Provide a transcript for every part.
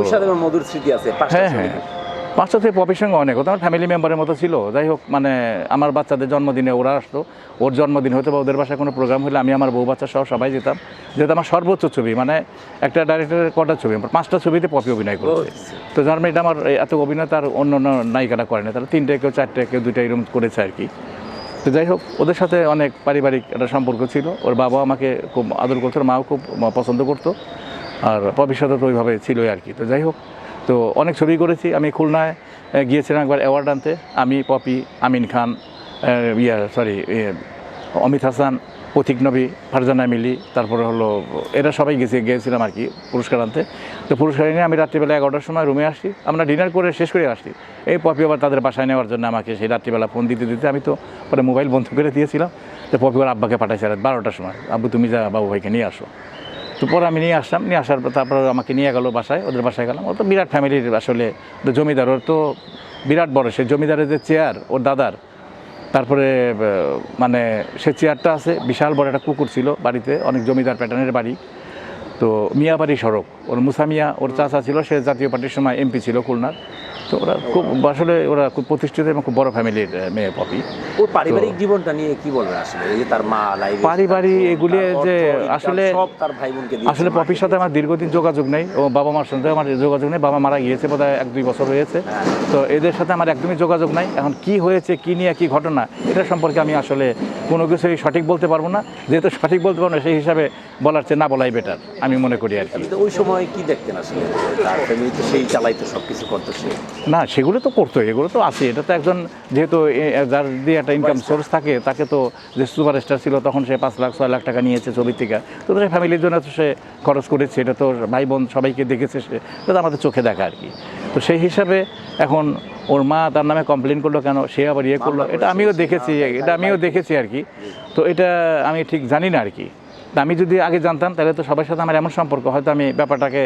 ওর সাথে আমার মধুর স্মৃতি আছে পাঁচটা হ্যাঁ হ্যাঁ। পাঁচটা থেকে পপির সঙ্গে অনেক হতো আমার ফ্যামিলি মেম্বারের মতো ছিল। যাই হোক মানে আমার বাচ্চাদের জন্মদিনে ওরা আসতো। ওর জন্মদিন হয়তো বা ওদের বাসায় কোনো প্রোগ্রাম হলে আমি আমার বউ বাচ্চা সহ সবাই যেতাম। যেহেতু আমার সর্বোচ্চ ছবি মানে একটা ডাইরেক্টরের কটা ছবি আমার পাঁচটা ছবিতে পপি অভিনয় করেছে। তো যার মানে এটা আমার এত অভিনয় তার অন্য অন্য নায়িকারা করে না তারা তিনটে কেউ চারটে কেউ দুইটা এরকম করেছে আর কি। তো যাই হোক ওদের সাথে অনেক পারিবারিক একটা সম্পর্ক ছিল। ওর বাবা আমাকে খুব আদর করতো মাও খুব পছন্দ করতো। আর ভবিষ্যতে তো ওইভাবে ছিলই আর কি। তো যাই হোক, তো অনেক ছবি করেছি। আমি খুলনায় গিয়েছিলাম একবার অ্যাওয়ার্ড আনতে। আমি, পপি, আমিন খান ইয়া সরি অমিত হাসান পথিক নবী, ফারজানা মিলি, তারপরে হলো, এরা সবাই গেছে, গিয়েছিলাম আর কি পুরস্কার আনতে। তো পুরস্কার নিয়ে আমি রাত্রিবেলা এগারোটার সময় রুমে আসছি আমরা ডিনার করে শেষ করে আসছি এই পপি আবার তাদের বাসায় নেওয়ার জন্য আমাকে সেই রাত্রিবেলা ফোন দিতে দিতে আমি তো পরে মোবাইল বন্ধ করে দিয়েছিলাম। তো পপি ওর আব্বাকে পাঠাইছে বারোটার সময়। আব্বু, তুমি যা বাবু ভাইকে নিয়ে আসো। তো পরে আমি নিয়ে আসলাম, নিয়ে আসার পর তারপর আমাকে নিয়ে গেলো বাসায়, ওদের বাসায় গেলাম। ও তো বিরাট ফ্যামিলির আসলে জমিদার, ওর তো বিরাট বড়, সে জমিদারের যে চেয়ার ওর দাদার। তারপরে মানে সে চেয়ারটা আছে, বিশাল বড় একটা কুকুর ছিল বাড়িতে, অনেক জমিদার প্যাটার্নের বাড়ি। তো মিয়াবাড়ি সড়ক। ওর মুসামিয়া ওর চাচা ছিল সে জাতীয় পার্টির সময় এমপি ছিল খুলনার। তো ওরা খুব আসলে ওরা খুব প্রতিষ্ঠিত এবং খুব বড় ফ্যামিলির মেয়ে পপি। ওর পারিবারিক জীবনটা নিয়ে কি বলবেন আসলে? এই যে তার মা লাইভ পারিবারিক এগুলি যে আসলে- সব তার ভাই বোনকে আসলে পপির সাথে আমার দীর্ঘদিন যোগাযোগ নেই ও বাবা মার সঙ্গে আমার যোগাযোগ নেই বাবা মারা গিয়েছে বোধ এক দুই বছর হয়েছে। হ্যাঁ। তো এদের সাথে আমার একদমই যোগাযোগ নাই এখন কি হয়েছে কি নিয়ে কি ঘটনা এটা সম্পর্কে আমি আসলে কোনো কিছুই সঠিক বলতে পারব না। যেহেতু সঠিক বলতে পারব না সেই হিসাবে বলার চেয়ে না বলাই বেটার আমি মনে করি আর কি। ওই সময় কি দেখতেন আসলে? তার ফ্যামিলি তো সেই চালাইতো সব কিছু করতো সে। না সেগুলো তো করতোই এগুলো তো আছে এটা তো একজন যেহেতু যার দিয়ে একটা ইনকাম সোর্স থাকে তাকে তো যে সুপারস্টার ছিল তখন সে পাঁচ লাখ ছয় লাখ টাকা নিয়েছে ছবির থেকে। তো তার ফ্যামিলির জন্য তো সে খরচ করেছে এটা তো ভাই বোন সবাইকে দেখেছে সে। এটা তো আমাদের চোখে দেখা আর কি। তো সেই হিসাবে এখন ওর মা তার নামে কমপ্লেন করল কেন? সে আবার ইয়ে করল। এটা আমিও দেখেছি এটা আমিও দেখেছি আর কি। তো এটা আমি ঠিক জানি না আর কি। আমি যদি আগে জানতাম, তাহলে তো সবার সাথে আমার এমন সম্পর্ক, হয়তো আমি ব্যাপারটাকে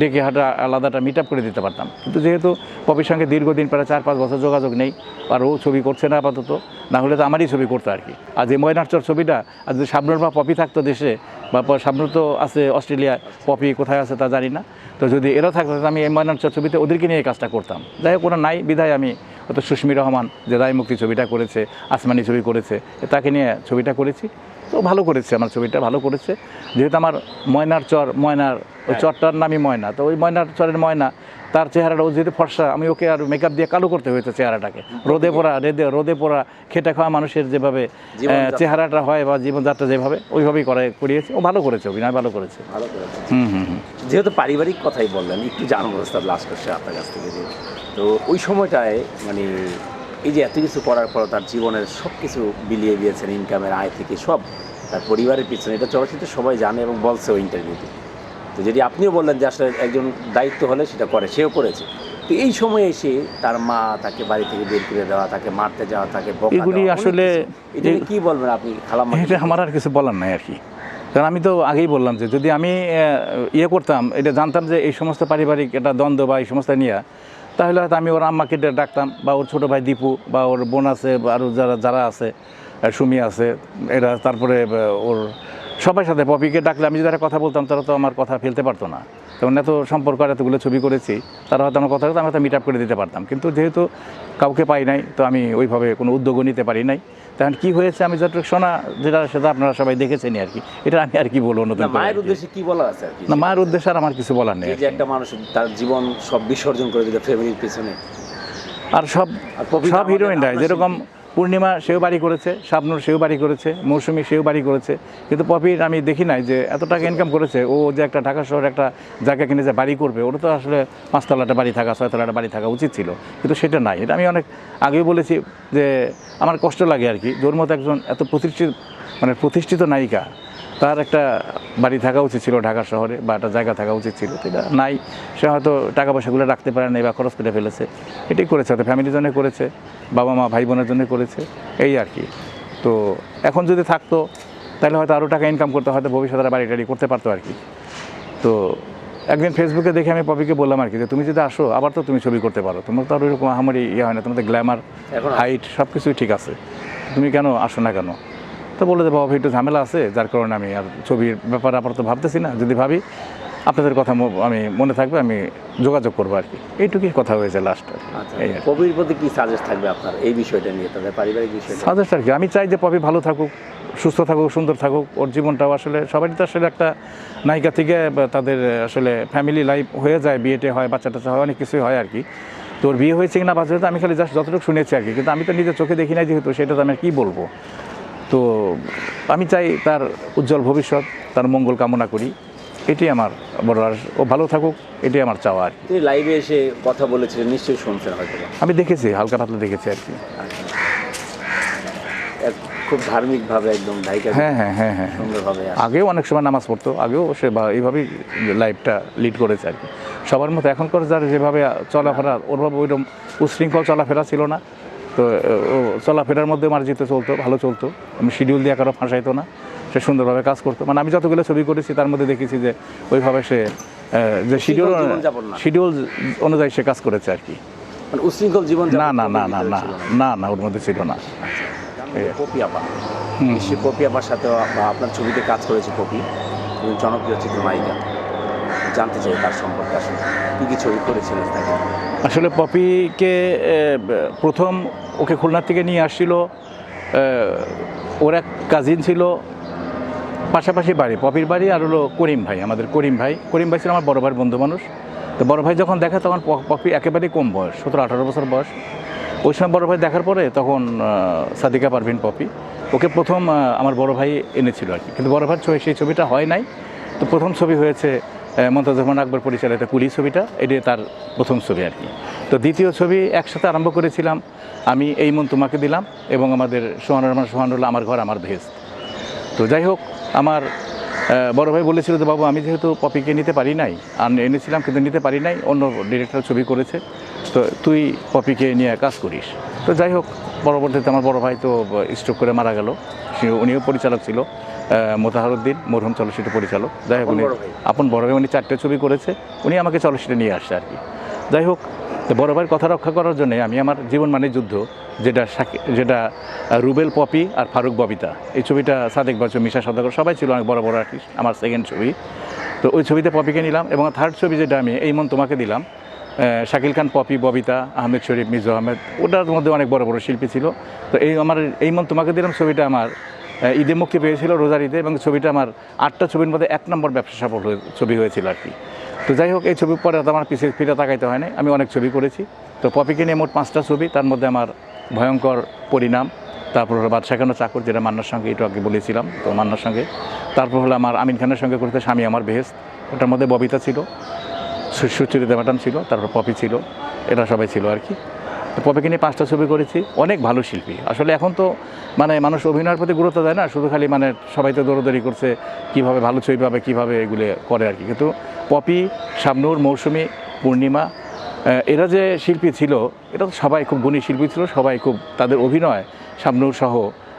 ডেকে হাঁটা আলাদাটা মিট আপ করে দিতে পারতাম। কিন্তু যেহেতু পপির সঙ্গে দীর্ঘদিন প্রায় চার পাঁচ বছর যোগাযোগ নেই, আর ও ছবি করছে না আপাতত, না হলে তো আমারই ছবি করতো আর কি। আর যে ময়নারচর ছবিটা, আর যদি শাবনুর বা পপি থাকতো দেশে, বা শাবনুর তো আছে অস্ট্রেলিয়া, পপি কোথায় আছে তা জানি না। তো যদি এরা থাকতো আমি এই ময়নারচর ছবিতে ওদেরকে নিয়ে কাজটা করতাম। যাই হোক, ওরা নাই, বিধায় আমি হয়তো সুস্মি রহমান যে রায় মুক্তি ছবিটা করেছে, আসমানি ছবি করেছে তাকে নিয়ে ছবিটা করেছি। তো ভালো করেছে আমার ছবিটা ভালো করেছে। যেহেতু আমার ময়নার চর ময়নার ওই চরটার নামই ময়না তো ওই ময়নার চরের ময়না তার চেহারাটা ও যেহেতু ফর্সা আমি ওকে আর মেকআপ দিয়ে কালো করতে হয়েছে চেহারাটাকে। রোদে পোড়া রেদে রোদে পোড়া খেটে খাওয়া মানুষের যেভাবে চেহারাটা হয় বা জীবনযাত্রা যেভাবে ওইভাবেই করে করিয়েছে। ও ভালো করেছে অভিনয় ভালো করেছে। ভালো করেছে। হুম হুম হুম। যেহেতু পারিবারিক কথাই বললেন একটু জানব স্যার লাস্ট কোশ্চেন আপনার কাছ থেকে তো ওই সময়টায় মানে এই যে এত কিছু করার পর তার জীবনের সব কিছু বিলিয়ে দিয়েছেন ইনকামের আয় থেকে সব তার পরিবারের পিছনে। এটা চলচ্চিত্র সবাই জানে এবং বলছে ওই ইন্টারভিউতে তো যদি আপনিও বললেন যে আসলে একজন দায়িত্ব হলে সেটা করে সেও করেছে। তো এই সময় এসে তার মা তাকে বাড়ি থেকে বের করে দেওয়া তাকে মারতে যাওয়া তাকে এগুলি আসলে এটা কি বলবেন আপনি খালাম এটা আমার আর কিছু বলার নাই আর কি। কারণ আমি তো আগেই বললাম যে যদি আমি ইয়ে করতাম এটা জানতাম যে এই সমস্ত পারিবারিক একটা দ্বন্দ্ব বা এই সমস্ত নিয়ে তাহলে হয়তো আমি ওর আম্মাকে ডাকতাম বা ওর ছোটো ভাই দীপু বা ওর বোন আছে আরও যারা যারা আছে সুমি আছে, এরা তারপরে ওর সবার সাথে পপিকে ডাকলে আমি যদি একটা কথা বলতাম তারা তো আমার কথা ফেলতে পারতো না। তেমন এত সম্পর্ক আর এতগুলো ছবি করেছি তারা হয়তো আমার কথা আমি হয়তো মিট আপ করে দিতে পারতাম। কিন্তু যেহেতু কাউকে পাই নাই তো আমি ওইভাবে কোনো উদ্যোগও নিতে পারি নাই। তখন কি হয়েছে? আমি যতটুকু শোনা যেটা সেটা আপনারা সবাই দেখেছেনই আর কি। এটা আমি আর কি বলব নতুন মায়ের উদ্দেশ্যে কি বলা আছে আর কি? না মায়ের উদ্দেশ্যে আর আমার কিছু বলার নেই যে একটা মানুষ তার জীবন সব বিসর্জন করে দিল ফ্যামিলির পিছনে। আর সব সব আমাদের হিরোইনরাই যেরকম পূর্ণিমা সেও বাড়ি করেছে, শাবনুর সেও বাড়ি করেছে, মৌসুমি সেও বাড়ি করেছে। কিন্তু পপির আমি দেখি নাই যে এত টাকা ইনকাম করেছে, ও যে একটা ঢাকা শহরে একটা জায়গা কিনে যে বাড়ি করবে ওটা তো আসলে পাঁচতলাটা বাড়ি থাকা, ছয়তলাটা বাড়ি থাকা উচিত ছিল। কিন্তু সেটা নাই। এটা আমি অনেক আগেই বলেছি যে আমার কষ্ট লাগে আর কি। জোর মতো একজন এত প্রতিষ্ঠিত মানে প্রতিষ্ঠিত নায়িকা তার একটা বাড়ি থাকা উচিত ছিল ঢাকা শহরে বা একটা জায়গা থাকা উচিত ছিল এটা নাই। সে হয়তো টাকা পয়সাগুলো রাখতে পারে নাই বা খরচ করে ফেলেছে। এটাই করেছে হয়তো ফ্যামিলির জন্য করেছে বাবা মা ভাই বোনের জন্য করেছে এই আর কি। তো এখন যদি থাকতো তাহলে হয়তো আরও টাকা ইনকাম করতে হয়তো ভবিষ্যতে তারা বাড়ি টাড়ি করতে পারতো আর কি। তো একদিন ফেসবুকে দেখে আমি পপিকে বললাম আর কি যে তুমি যদি আসো আবার তো তুমি ছবি করতে পারো। তোমার তো আর ওইরকম আমারই ইয়ে হয় না তোমাদের গ্ল্যামার হাইট সব কিছুই ঠিক আছে। তুমি কেন আসো না কেন? তো বলে যে বাবা একটু ঝামেলা আছে যার কারণে আমি আর ছবির ব্যাপারে আপাতত ভাবতেছি না। যদি ভাবি আপনাদের কথা আমি মনে থাকবে আমি যোগাযোগ করব আর কি। এইটুকুই কথা হয়েছে লাস্ট আচ্ছা এই পপির প্রতি কি সাজেস্ট থাকবে আপনার এই বিষয়টা নিয়ে তাদের পারিবারিক বিষয়টা সাজেস্ট আর কি। আমি চাই যে পপি ভালো থাকুক সুস্থ থাকুক সুন্দর থাকুক। ওর জীবনটাও আসলে সবারই তো আসলে একটা নায়িকা থেকে তাদের আসলে ফ্যামিলি লাইফ হয়ে যায় বিয়েটে হয় বাচ্চা টাচ্চা হয় অনেক কিছুই হয় আর কি। তোর বিয়ে হয়েছে কিনা বাচ্চা আমি খালি জাস্ট যতটুকু শুনেছি আর কি। কিন্তু আমি তো নিজের চোখে দেখি নাই যেহেতু সেটা তো আমি কী বলব? তো আমি চাই তার উজ্জ্বল ভবিষ্যৎ তার মঙ্গল কামনা করি। এটি আমার বড় ও ভালো থাকুক এটি আমার চাওয়া আর কি। তিনি লাইভে এসে কথা বলেছিলেন নিশ্চয়ই শুনছেন হয়তো আমি দেখেছি হালকা পাতলা দেখেছি আর কি। খুব ধার্মিকভাবে একদম ধাইকা হ্যাঁ হ্যাঁ হ্যাঁ হ্যাঁ। সুন্দরভাবে আগেও অনেক সময় নামাজ পড়তো আগেও সে বা এইভাবেই লাইফটা লিড করেছে আর কি। সবার মতো এখনকার যার যেভাবে চলাফেরা ওরভাবে ওইরকম উশৃঙ্খল চলাফেরা ছিল না। তো ও চলাফেরার মধ্যে মার্জিত চলতো ভালো চলতো। আমি শিডিউল দিয়ে কারও ফাঁসাইতো না সে সুন্দরভাবে কাজ করতো। মানে আমি যতগুলো ছবি করেছি তার মধ্যে দেখেছি যে ওইভাবে সে যে শিডিউল শিডিউল অনুযায়ী সে কাজ করেছে আর কি। মানে উশৃঙ্খল জীবন না না না না না না। না ওর মধ্যে ছিল না। পপি আপা। নিশ্চয়ই পপি আপার সাথে আপনার ছবিতে কাজ করেছে এবং জনপ্রিয় চিত্রনায়িকা। জানতে চাই তার সম্পর্কে আসলে। কী কী ছবি করেছিলেন তাকে? আসলে পপিকে প্রথম ওকে খুলনার থেকে নিয়ে আসছিল ওর এক কাজিন ছিল, পাশাপাশি বাড়ি, পপির বাড়ি আর হলো করিম ভাই, আমাদের করিম ভাই। করিম ভাই ছিল আমার বড় ভাইয়ের বন্ধু মানুষ তো বড় ভাই যখন দেখে তখন পপি একেবারেই কম বয়স, সতেরো, আঠারো বছর বয়স। ওই সময় বড় ভাই দেখার পরে তখন সাদিকা পারভিন পপি, ওকে প্রথম আমার বড় ভাই এনেছিল আর কি। কিন্তু বড় ছবি, সেই ছবিটা হয় নাই। তো প্রথম ছবি হয়েছে মমতাজ রহমান আকবর পরিচালিত কুলি ছবিটা, এটি তার প্রথম ছবি আর কি। তো দ্বিতীয় ছবি একসাথে আরম্ভ করেছিলাম, আমি এই মন তোমাকে দিলাম এবং আমাদের সোহান রহমান, সোহানুল্লাহ আমার ঘর, আমার ভেজ তো যাই হোক, আমার বড় ভাই বলেছিল যে, বাবু, আমি যেহেতু পপিকে নিতে পারি নাই, আর এনেছিলাম কিন্তু নিতে পারি নাই, অন্য ডিরেক্টর ছবি করেছে, তো তুই পপিকে নিয়ে কাজ করিস। তো যাই হোক, পরবর্তীতে আমার বড় ভাই তো স্ট্রোক করে মারা গেল। উনিও পরিচালক ছিল। মোতাহারুদ্দিন মরহুম চলচ্চিত্র পরিচালক। যাই হোক আপন উনি? আপন বড় ভাই উনি চারটে ছবি করেছে উনি আমাকে চলচ্চিত্রে নিয়ে আসছে আর কি। যাই হোক তো বড় ভাইয়ের কথা রক্ষা করার জন্য আমি আমার জীবন মানে যুদ্ধ যেটা যেটা রুবেল পপি আর ফারুক ববিতা এই ছবিটা সাদেক বাচু মিশা সদাগর সবাই ছিল অনেক বড় বড় আর্টিস্ট আমার সেকেন্ড ছবি। তো ওই ছবিতে পপিকে নিলাম এবং থার্ড ছবি যেটা আমি এই মন তোমাকে দিলাম শাকিল খান পপি ববিতা আহমেদ শরীফ মিজু আহমেদ ওটার মধ্যে অনেক বড় বড় শিল্পী ছিল। তো এই আমার এই মন তোমাকে দিলাম ছবিটা আমার ঈদে মুক্তি পেয়েছিল রোজার ঈদে এবং ছবিটা আমার আটটা ছবির মধ্যে এক নম্বর ব্যবসা সফল ছবি হয়েছিল আর কি। তো যাই হোক, এই ছবি পরে আমার পিছিয়ে ফিরে তাকাইতে হয় না আমি অনেক ছবি করেছি। তো পপিকে নিয়ে মোট পাঁচটা ছবি, তার মধ্যে আমার ভয়ঙ্কর পরিণাম, তারপর হলো বাদশা খানো চাকর, যেটা মান্নার সঙ্গে একটু আগে বলেছিলাম, তো মান্নার সঙ্গে। তারপর হলো আমার আমিন খানের সঙ্গে করতে স্বামী আমার বেহেস্ত। ওটার মধ্যে ববিতা ছিল সুচরিতা ম্যাডাম ছিল, তারপর পপি ছিল, এরা সবাই ছিল আর কি। পপিকে নিয়ে পাঁচটা ছবি করেছি। অনেক ভালো শিল্পী। আসলে এখন তো মানে মানুষ অভিনয়ের প্রতি গুরুত্ব দেয় না শুধু খালি মানে সবাই তো দৌড়দৌড়ি করছে কীভাবে ভালো ছবি পাবে কীভাবে এগুলো করে আর কি। কিন্তু পপি শাবনূর মৌসুমি পূর্ণিমা এরা যে শিল্পী ছিল এটা তো সবাই খুব গুণী শিল্পী ছিল সবাই খুব তাদের অভিনয় শাবনূর সহ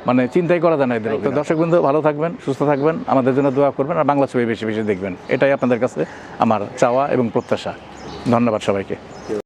মানে চিন্তাই করা যায় না এদের তো দর্শক বন্ধু ভালো থাকবেন সুস্থ থাকবেন আমাদের জন্য দোয়া করবেন আর বাংলা ছবি বেশি বেশি দেখবেন। এটাই আপনাদের কাছে আমার চাওয়া এবং প্রত্যাশা। ধন্যবাদ সবাইকে।